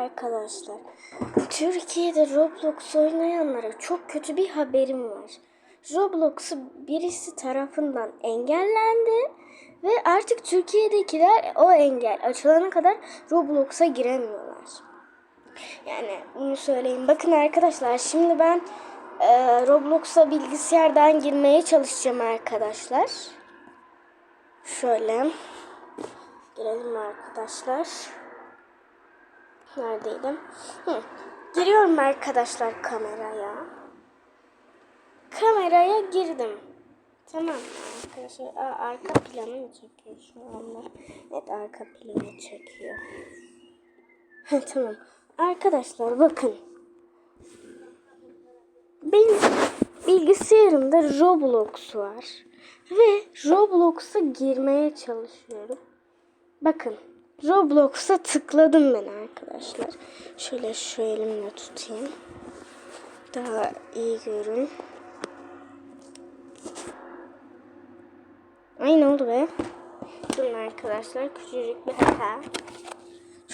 arkadaşlar. Türkiye'de Roblox oynayanlara çok kötü bir haberim var. Roblox'u birisi tarafından engellendi ve artık Türkiye'dekiler o engel açılana kadar Roblox'a giremiyorlar. Yani bunu söyleyeyim. Bakın arkadaşlar şimdi ben e, Roblox'a bilgisayardan girmeye çalışacağım arkadaşlar. Şöyle. Girelim arkadaşlar. Neredeydim? Hı. Giriyorum arkadaşlar kameraya. Kameraya girdim. Tamam arkadaşlar? Aa, arka planı mı çekiyor şu anda? Evet arka planı çekiyor. Tamam. Arkadaşlar bakın. Benim bilgisayarımda Roblox var. Ve Roblox'a girmeye çalışıyorum. Bakın. Roblox'a tıkladım ben arkadaşlar. Şöyle şu elimle tutayım. Daha iyi görün. Ay ne oldu be? Durun arkadaşlar. Küçücük bir hata.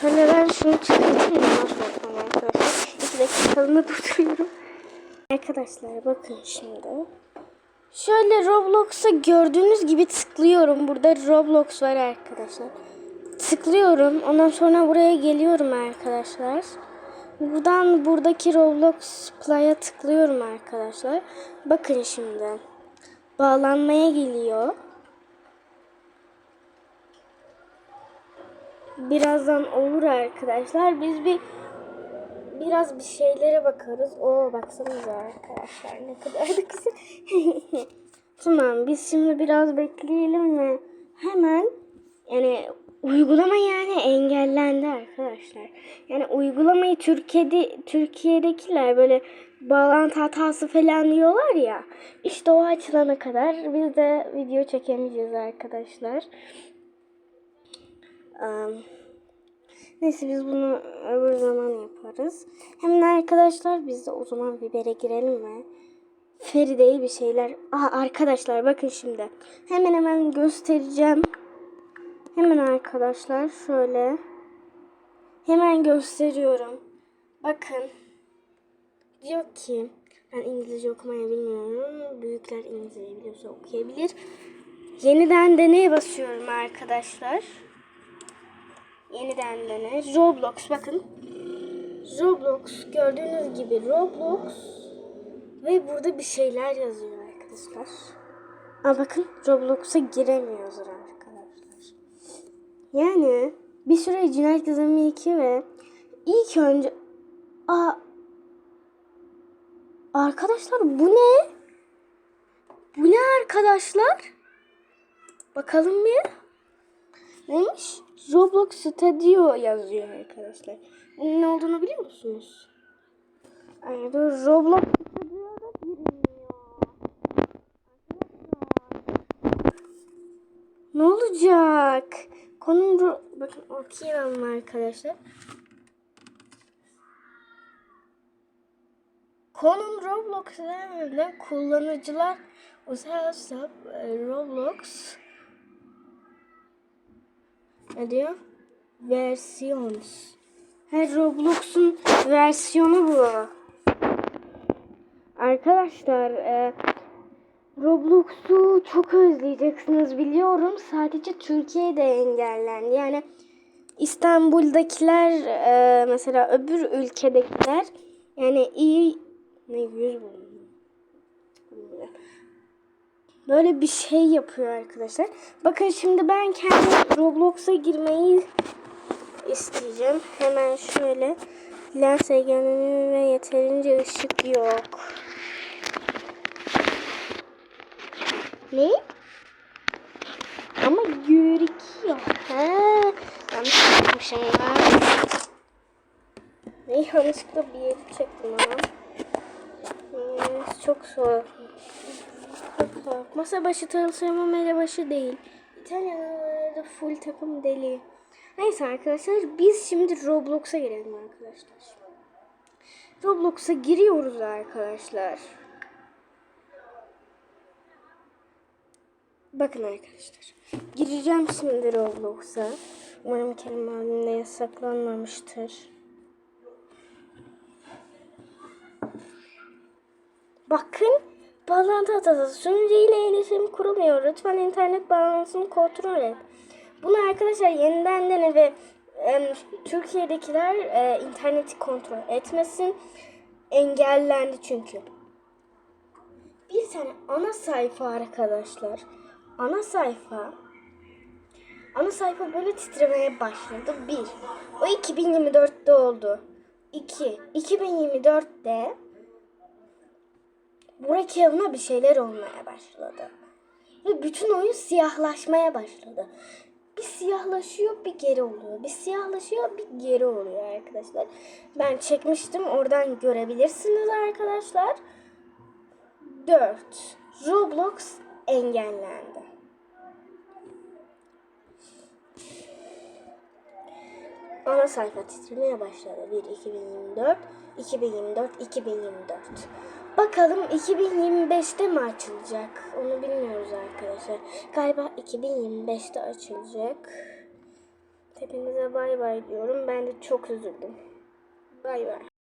Şöyle ben şunu çıkartayım. Nasıl bakalım arkadaşlar. İki dakikalığına durduruyorum. Arkadaşlar bakın şimdi. Şöyle Roblox'a gördüğünüz gibi tıklıyorum. Burada Roblox var arkadaşlar. Tıklıyorum. Ondan sonra buraya geliyorum arkadaşlar. Buradan buradaki Roblox Play'a tıklıyorum arkadaşlar. Bakın şimdi. Bağlanmaya geliyor. Birazdan olur arkadaşlar. Biz bir biraz bir şeylere bakarız. Oo baksanıza arkadaşlar ne kadar da güzel. tamam biz şimdi biraz bekleyelim ve hemen yani uygulama yani engellendi arkadaşlar. Yani uygulamayı Türkiye'de Türkiye'dekiler böyle bağlantı hatası falan diyorlar ya. İşte o açılana kadar biz de video çekemeyeceğiz arkadaşlar. Um, Neyse biz bunu öbür zaman yaparız. Hemen arkadaşlar biz de o zaman bibere girelim mi? Feride'ye bir şeyler. Aha arkadaşlar bakın şimdi. Hemen hemen göstereceğim. Hemen arkadaşlar şöyle. Hemen gösteriyorum. Bakın. Diyor ki ben İngilizce okumayı bilmiyorum. Büyükler İngilizce biliyorsa okuyabilir. Yeniden deneye basıyorum arkadaşlar. Yeniden dene. Roblox bakın. Roblox gördüğünüz gibi Roblox ve burada bir şeyler yazıyor arkadaşlar. Aa bakın Roblox'a giremiyoruz arkadaşlar. Yani bir süre cinayet gizemi 2 ve ilk önce Aa Arkadaşlar bu ne? Bu ne arkadaşlar? Bakalım bir. Neymiş? Roblox Studio yazıyor arkadaşlar. Bunun ne olduğunu biliyor musunuz? Ay dur Roblox Studio'da girilmiyor. Ne olacak? Konum bakın okuyalım arkadaşlar. Konum Roblox üzerinden kullanıcılar özel hesap e, Roblox ne diyor? Versiyons. Her Roblox'un versiyonu bu. Arkadaşlar e, Roblox'u çok özleyeceksiniz biliyorum. Sadece Türkiye'de engellendi. Yani İstanbul'dakiler e, mesela öbür ülkedekiler yani iyi ne yüz. Böyle bir şey yapıyor arkadaşlar. Bakın şimdi ben kendi Roblox'a girmeyi isteyeceğim. Hemen şöyle lens engellenimi ve yeterince ışık yok. Ne? Ama gözüküyor. Ha, yanlış yapmışım ben. Ne yanlışlıkla bir yeri çektim ama. Hmm, çok soğuk. Çok soğuk. Masa başı tanışıyor ama mele başı değil. İtalyanlarda full takım deli. Neyse arkadaşlar biz şimdi Roblox'a girelim arkadaşlar. Roblox'a giriyoruz arkadaşlar. Bakın arkadaşlar. Gireceğim şimdi Roblox'a. Umarım Kerim abimle yasaklanmamıştır. Bakın bağlantı hatası. Sunucuyla iletişim kuramıyor. Lütfen internet bağlantısını kontrol et. Bunu arkadaşlar yeniden dene ve e, Türkiye'dekiler e, interneti kontrol etmesin. Engellendi çünkü. Bir tane ana sayfa arkadaşlar. Ana sayfa. Ana sayfa böyle titremeye başladı. Bir. O 2024'te oldu. 2. 2024'te Burak Yalın'a bir şeyler olmaya başladı. Ve bütün oyun siyahlaşmaya başladı. Bir siyahlaşıyor bir geri oluyor. Bir siyahlaşıyor bir geri oluyor arkadaşlar. Ben çekmiştim oradan görebilirsiniz arkadaşlar. 4. Roblox engellendi. Ana sayfa titremeye başladı. 1 2024 2024 2024. Bakalım 2025'te mi açılacak? Onu bilmiyoruz arkadaşlar. Galiba 2025'te açılacak. Hepinize bay bay diyorum. Ben de çok üzüldüm. Bay bay.